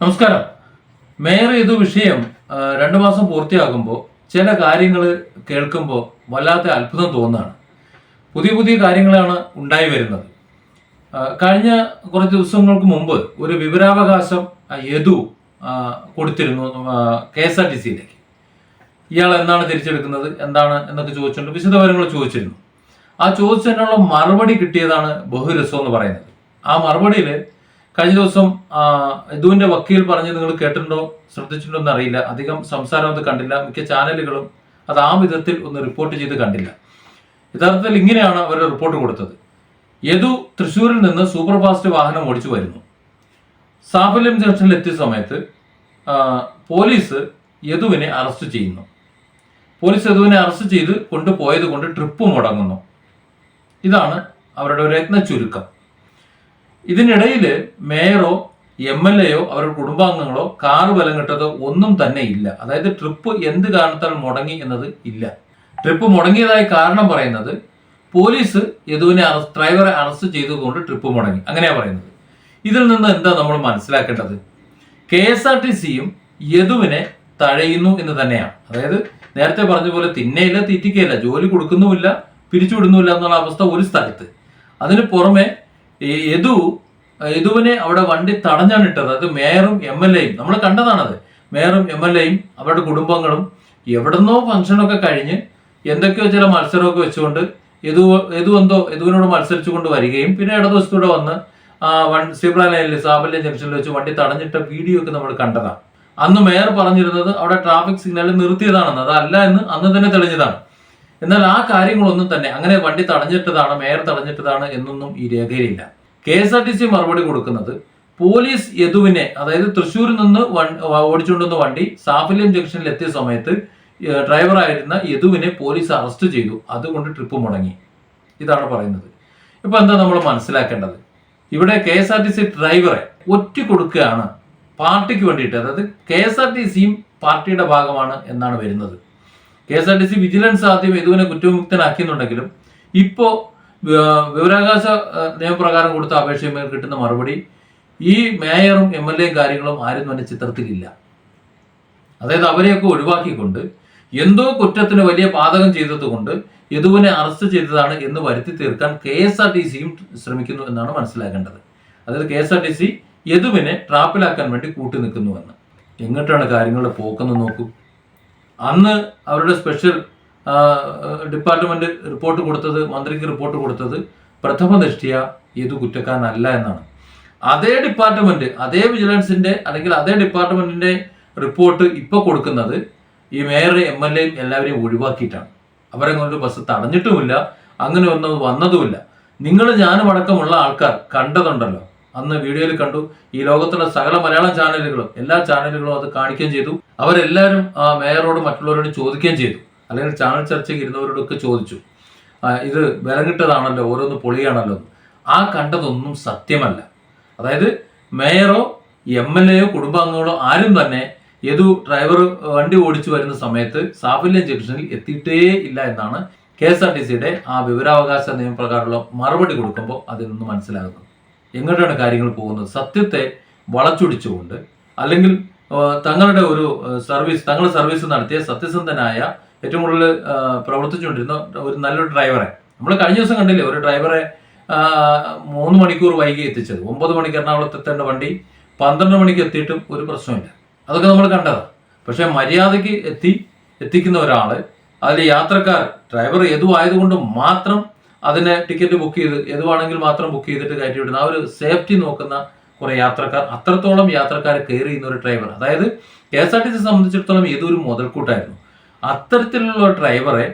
നമസ്കാരം. മേയർ ഇത് വിഷയം രണ്ടു മാസം പൂർത്തിയാകുമ്പോൾ ചില കാര്യങ്ങൾ കേൾക്കുമ്പോൾ വല്ലാത്ത അത്ഭുതം തോന്നുകയാണ് പുതിയ പുതിയ കാര്യങ്ങളാണ് ഉണ്ടായി വരുന്നത്. കഴിഞ്ഞ കുറച്ച് ദിവസങ്ങൾക്ക് മുമ്പ് ഒരു വിവരാവകാശം യദു കൊടുത്തിരുന്നു കെ എസ് ആർ ടി സിയിലേക്ക്. ഇയാൾ എന്താണ് തിരിച്ചെടുക്കുന്നത് എന്താണ് എന്നൊക്കെ ചോദിച്ചുകൊണ്ട് വിശദവിവരങ്ങൾ ചോദിച്ചിരുന്നു. ആ ചോദിച്ചതിനുള്ള മറുപടി കിട്ടിയതാണ് ബഹുരസം എന്ന് പറയുന്നത്. ആ മറുപടിയിൽ കഴിഞ്ഞ ദിവസം ഇതുവിന്റെ വക്കീൽ പറഞ്ഞ് നിങ്ങൾ കേട്ടിട്ടുണ്ടോ ശ്രദ്ധിച്ചിട്ടുണ്ടോ എന്ന് അറിയില്ല അധികം സംസാരം അത് കണ്ടില്ല. മിക്ക ചാനലുകളും അത് ആ വിധത്തിൽ ഒന്ന് റിപ്പോർട്ട് ചെയ്ത് കണ്ടില്ല. യഥാർത്ഥത്തിൽ ഇങ്ങനെയാണ് അവരുടെ റിപ്പോർട്ട് കൊടുത്തത്. യദു തൃശ്ശൂരിൽ നിന്ന് സൂപ്പർ ഫാസ്റ്റ് വാഹനം ഓടിച്ചു വരുന്നു. സാഫല്യം ജംഗ്ഷനിൽ എത്തിയ സമയത്ത് പോലീസ് യദുവിനെ അറസ്റ്റ് ചെയ്യുന്നു. പോലീസ് യദുവിനെ അറസ്റ്റ് ചെയ്ത് കൊണ്ടുപോയത് കൊണ്ട് ട്രിപ്പ് മുടങ്ങുന്നു. ഇതാണ് അവരുടെ ഒരു യത്ന ചുരുക്കം ഇതിനിടയിൽ മേയറോ എം എൽ എയോ അവരുടെ കുടുംബാംഗങ്ങളോ കാറ് ബലം കിട്ടതോ ഒന്നും തന്നെ ഇല്ല. അതായത് ട്രിപ്പ് എന്ത് കാരണത്താൽ മുടങ്ങി എന്നത് ഇല്ല. ട്രിപ്പ് മുടങ്ങിയതായി കാരണം പറയുന്നത് പോലീസ് യദുവിനെ അറസ്റ്റ് ഡ്രൈവറെ അറസ്റ്റ് ചെയ്തുകൊണ്ട് ട്രിപ്പ് മുടങ്ങി. അങ്ങനെയാണ് പറയുന്നത്. ഇതിൽ നിന്ന് എന്താ നമ്മൾ മനസ്സിലാക്കേണ്ടത്? കെ എസ് ആർ ടി സിയും യദുവിനെ തഴയുന്നു എന്ന് തന്നെയാണ്. അതായത് നേരത്തെ പറഞ്ഞ പോലെ തിന്നയില്ല തീറ്റിക്കയില്ല ജോലി കൊടുക്കുന്നുമില്ല പിരിച്ചുവിടുന്നുമില്ല എന്നുള്ള അവസ്ഥ ഒരു സ്ഥലത്ത്. അതിന് പുറമെ യദു യദുവിനെ അവിടെ വണ്ടി തടഞ്ഞാണ് ഇട്ടത്. അത് മേയറും എം എൽ എയും. നമ്മൾ കണ്ടതാണത്. മേയറും എം എൽ എയും അവരുടെ കുടുംബങ്ങളും എവിടുന്നോ ഫംഗ്ഷനൊക്കെ കഴിഞ്ഞ് എന്തൊക്കെയോ ചില മത്സരമൊക്കെ വെച്ചുകൊണ്ട് യദു യദു എന്തോ യദുവിനോട് മത്സരിച്ചുകൊണ്ട് വരികയും പിന്നെ ഇടതുവശത്തൂടെ വന്ന് വൺ സീബ്ര ലൈനിൽ സാബല്യ ജംഗ്ഷനിൽ വെച്ച് വണ്ടി തടഞ്ഞിട്ട വീഡിയോ ഒക്കെ നമ്മൾ കണ്ടതാണ്. അന്ന് മേയർ പറഞ്ഞിരുന്നത് അവിടെ ട്രാഫിക് സിഗ്നൽ നിർത്തിയതാണെന്ന്. അതല്ല എന്ന് അന്ന് തന്നെ തെളിഞ്ഞതാണ്. എന്നാൽ ആ കാര്യങ്ങളൊന്നും തന്നെ അങ്ങനെ വണ്ടി തടഞ്ഞിട്ടതാണ് മേയർ തടഞ്ഞിട്ടതാണ് എന്നൊന്നും ഈ രേഖയിലില്ല. K S R T C മറുപടി കൊടുക്കുന്നത് പോലീസ് യദുവിനെ അതായത് തൃശ്ശൂരിൽ നിന്ന് ഓടിച്ചുകൊണ്ടുവന്ന വണ്ടി സാഫല്യം ജംഗ്ഷനിൽ എത്തിയ സമയത്ത് ഡ്രൈവറായിരുന്ന യദുവിനെ പോലീസ് അറസ്റ്റ് ചെയ്തു. അതുകൊണ്ട് ട്രിപ്പ് മുടങ്ങി. ഇതാണ് പറയുന്നത്. ഇപ്പൊ എന്താ നമ്മൾ മനസ്സിലാക്കേണ്ടത്? ഇവിടെ K S R T C ഡ്രൈവറെ ഒറ്റ കൊടുക്കുകയാണ് പാർട്ടിക്ക് വേണ്ടിയിട്ട്. അതായത് കെ എസ് ആർ ടി സിയും പാർട്ടിയുടെ ഭാഗമാണ് എന്നാണ് വരുന്നത്. K S R T C vigilance ആദ്യം യദുവിനെ കുറ്റവിമുക്തനാക്കിയെന്നുണ്ടെങ്കിലും ഇപ്പോ വിവരാകാശ നിയമപ്രകാരം കൊടുത്ത അപേക്ഷയുമേൽ കിട്ടുന്ന മറുപടി ഈ മേയറും എം എൽ എയും കാര്യങ്ങളും ആരും തന്നെ ചിത്രത്തിലില്ല. അതായത് അവരെയൊക്കെ ഒഴിവാക്കിക്കൊണ്ട് എന്തോ കുറ്റത്തിന് വലിയ പാതകം ചെയ്തതുകൊണ്ട് യദുവിനെ അറസ്റ്റ് ചെയ്തതാണ് എന്ന് വരുത്തി തീർക്കാൻ കെ എസ് ആർ ടി സിയും ശ്രമിക്കുന്നു എന്നാണ് മനസ്സിലാക്കേണ്ടത്. അതായത് K S R T C യദുവിനെ ട്രാപ്പിലാക്കാൻ വേണ്ടി കൂട്ടി നിൽക്കുന്നുവെന്ന് എങ്ങോട്ടാണ് കാര്യങ്ങളുടെ പോക്കെന്ന് നോക്കൂ. അന്ന് അവരുടെ സ്പെഷ്യൽ ഡിപ്പാർട്ട്മെന്റ് റിപ്പോർട്ട് കൊടുത്തത് മന്ത്രിക്ക് റിപ്പോർട്ട് കൊടുത്തത് പ്രഥമ ദൃഷ്ടിയ ഇത് കുറ്റക്കാരനല്ല എന്നാണ്. അതേ ഡിപ്പാർട്ട്മെന്റ് അതേ വിജിലൻസിന്റെ അല്ലെങ്കിൽ അതേ ഡിപ്പാർട്ട്മെന്റിന്റെ റിപ്പോർട്ട് ഇപ്പോൾ കൊടുക്കുന്നത് ഈ മേയറെ എം എൽ എയും എല്ലാവരെയും ഒഴിവാക്കിയിട്ടാണ്. അവരെ കൊണ്ട് ബസ് തടഞ്ഞിട്ടുമില്ല അങ്ങനെ ഒന്നും വന്നതുമില്ല. നിങ്ങൾ ഞാനും അടക്കമുള്ള ആൾക്കാർ കണ്ടതുണ്ടല്ലോ. അന്ന് വീഡിയോയിൽ കണ്ടു. ഈ ലോകത്തുള്ള സകല മലയാളം ചാനലുകളും എല്ലാ ചാനലുകളും അത് കാണിക്കുകയും ചെയ്തു. അവരെല്ലാവരും മേയറോട് മറ്റുള്ളവരോട് ചോദിക്കുകയും ചെയ്തു. അല്ലെങ്കിൽ ചാനൽ ചർച്ചയ്ക്ക് ഇരുന്നവരോടൊക്കെ ചോദിച്ചു. ഇത് ബലം കിട്ടതാണല്ലോ ഓരോന്ന് പൊളിയാണല്ലോ. ആ കണ്ടതൊന്നും സത്യമല്ല. അതായത് മേയറോ എം എൽ എയോ കുടുംബാംഗങ്ങളോ ആരും തന്നെ യദു ഡ്രൈവർ വണ്ടി ഓടിച്ചു വരുന്ന സമയത്ത് സാഫല്യം ജംഗ്ഷനിൽ എത്തിയിട്ടേ ഇല്ല എന്നാണ് കെ എസ് ആർ ടി സിയുടെ ആ വിവരാവകാശ നിയമപ്രകാരമുള്ള മറുപടി കൊടുക്കുമ്പോൾ അതിൽ നിന്ന് മനസ്സിലാകുന്നത്. എങ്ങോട്ടാണ് കാര്യങ്ങൾ പോകുന്നത്? സത്യത്തെ വളച്ചൊടിച്ചുകൊണ്ട് അല്ലെങ്കിൽ തങ്ങളുടെ ഒരു സർവീസ് തങ്ങൾ സർവീസ് നടത്തിയ സത്യസന്ധനായ ഏറ്റവും കൂടുതൽ പ്രവർത്തിച്ചുകൊണ്ടിരുന്ന ഒരു നല്ലൊരു ഡ്രൈവറെ. നമ്മൾ കഴിഞ്ഞ ദിവസം കണ്ടില്ലേ ഒരു ഡ്രൈവറെ മൂന്ന് മണിക്കൂർ വൈകി എത്തിച്ചത്. ഒമ്പത് മണിക്ക് എറണാകുളത്ത് എത്തേണ്ട വണ്ടി പന്ത്രണ്ട് മണിക്ക് എത്തിയിട്ടും ഒരു പ്രശ്നമില്ല. അതൊക്കെ നമ്മൾ കണ്ടതാണ് പക്ഷേ മര്യാദയ്ക്ക് എത്തി എത്തിക്കുന്ന ഒരാൾ അതിൽ യാത്രക്കാർ ഡ്രൈവർ എതു ആയതുകൊണ്ട് മാത്രം അതിനെ ടിക്കറ്റ് ബുക്ക് ചെയ്ത് എതുവാണെങ്കിൽ മാത്രം ബുക്ക് ചെയ്തിട്ട് കയറ്റി വിടുന്ന ആ ഒരു സേഫ്റ്റി നോക്കുന്ന കുറെ യാത്രക്കാർ അത്രത്തോളം യാത്രക്കാരെ കയറി ഒരു ഡ്രൈവർ. അതായത് K S R T C സംബന്ധിച്ചിടത്തോളം ഇതൊരു മുതൽക്കൂട്ടായിരുന്നു. അത്തരത്തിലുള്ള ഡ്രൈവറെ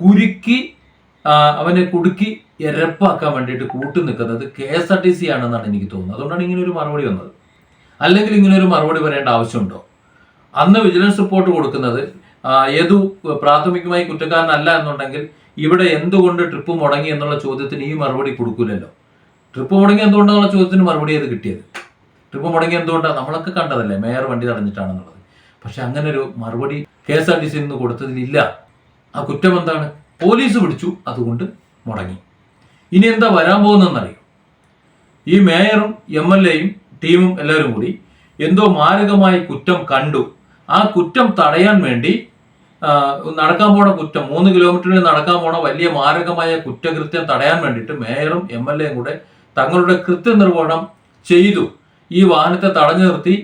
കുരുക്കി അവനെ കുടുക്കി എരപ്പാക്കാൻ വേണ്ടിയിട്ട് കൂട്ടു നിൽക്കുന്നത് K S R T C ആണെന്നാണ് എനിക്ക് തോന്നുന്നത്. അതുകൊണ്ടാണ് ഇങ്ങനെ ഒരു മറുപടി വന്നത്. അല്ലെങ്കിൽ ഇങ്ങനെ ഒരു മറുപടി പറയേണ്ട ആവശ്യമുണ്ടോ? അന്ന് വിജിലൻസ് റിപ്പോർട്ട് കൊടുക്കുന്നത് ഏതു പ്രാഥമികമായി കുറ്റക്കാരനല്ല എന്നുണ്ടെങ്കിൽ ഇവിടെ എന്തുകൊണ്ട് ട്രിപ്പ് മുടങ്ങി എന്നുള്ള ചോദ്യത്തിന് ഈ മറുപടി കൊടുക്കൂലല്ലോ. ട്രിപ്പ് മുടങ്ങി എന്തുകൊണ്ടെന്നുള്ള ചോദ്യത്തിന് മറുപടി അത് കിട്ടിയത്? ട്രിപ്പ് മുടങ്ങി എന്തുകൊണ്ടാണ് നമ്മളൊക്കെ കണ്ടതല്ലേ മേയർ വണ്ടി തടഞ്ഞിട്ടാണെന്നുള്ളത്. പക്ഷെ അങ്ങനെ ഒരു മറുപടി കെ എസ് ആർ ടി സിയിൽ നിന്ന് കൊടുത്തതിലില്ല. ആ കുറ്റം എന്താണ്? പോലീസ് പിടിച്ചു അതുകൊണ്ട് മുടങ്ങി. ഇനി എന്താ വരാൻ പോകുന്നതെന്നറിയോ? ഈ മേയറും എം എൽ എയും ടീമും എല്ലാവരും കൂടി എന്തോ മാരകമായ കുറ്റം കണ്ടു. ആ കുറ്റം തടയാൻ വേണ്ടി നടക്കാൻ പോണ കുറ്റം മൂന്ന് കിലോമീറ്ററിൽ നടക്കാൻ പോണ വലിയ മാരകമായ കുറ്റകൃത്യം തടയാൻ വേണ്ടിയിട്ട് മേയറും എം എൽ എയും കൂടെ തങ്ങളുടെ കൃത്യനിർവഹണം ചെയ്തു. ഈ വാഹനത്തെ തടഞ്ഞു നിർത്തി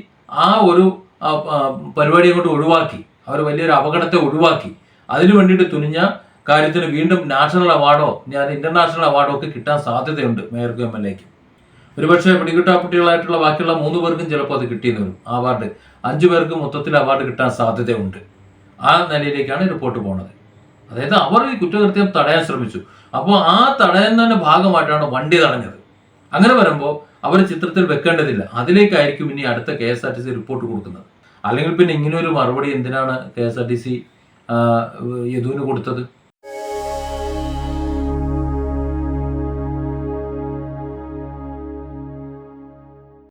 ആ ഒരു പരിപാടി അങ്ങോട്ട് ഒഴിവാക്കി. അവർ വലിയൊരു അപകടത്തെ ഒഴിവാക്കി. അതിനു വേണ്ടിയിട്ട് തുനിഞ്ഞ കാര്യത്തിന് വീണ്ടും നാഷണൽ അവാർഡോ ഞാൻ ഇന്റർനാഷണൽ അവാർഡോ ഒക്കെ കിട്ടാൻ സാധ്യതയുണ്ട് മേയർക്കും എം എൽ എക്കും. ഒരുപക്ഷെ പിടികിട്ടാപ്പട്ടികളായിട്ടുള്ള ബാക്കിയുള്ള മൂന്ന് പേർക്കും ചിലപ്പോൾ അത് കിട്ടിയെന്ന് വരും. അവാർഡ് അഞ്ചു പേർക്ക് മൊത്തത്തിൽ അവാർഡ് കിട്ടാൻ സാധ്യതയുണ്ട്. ആ നിലയിലേക്കാണ് റിപ്പോർട്ട് പോണത്. അതായത് അവർ ഈ കുറ്റകൃത്യം തടയാൻ ശ്രമിച്ചു. അപ്പോൾ ആ തടയുന്നതിന്റെ ഭാഗമായിട്ടാണ് വണ്ടി തടഞ്ഞത്. അങ്ങനെ വരുമ്പോൾ അവർ ചിത്രത്തിൽ വെക്കേണ്ടതില്ല. അതിലേക്കായിരിക്കും ഇനി അടുത്ത K S R T C report കൊടുക്കുന്നത്. അല്ലെങ്കിൽ പിന്നെ ഇങ്ങനെ ഒരു മറുപടി എന്തിനാണ് K S R T C യദുവിന് കൊടുത്തത്?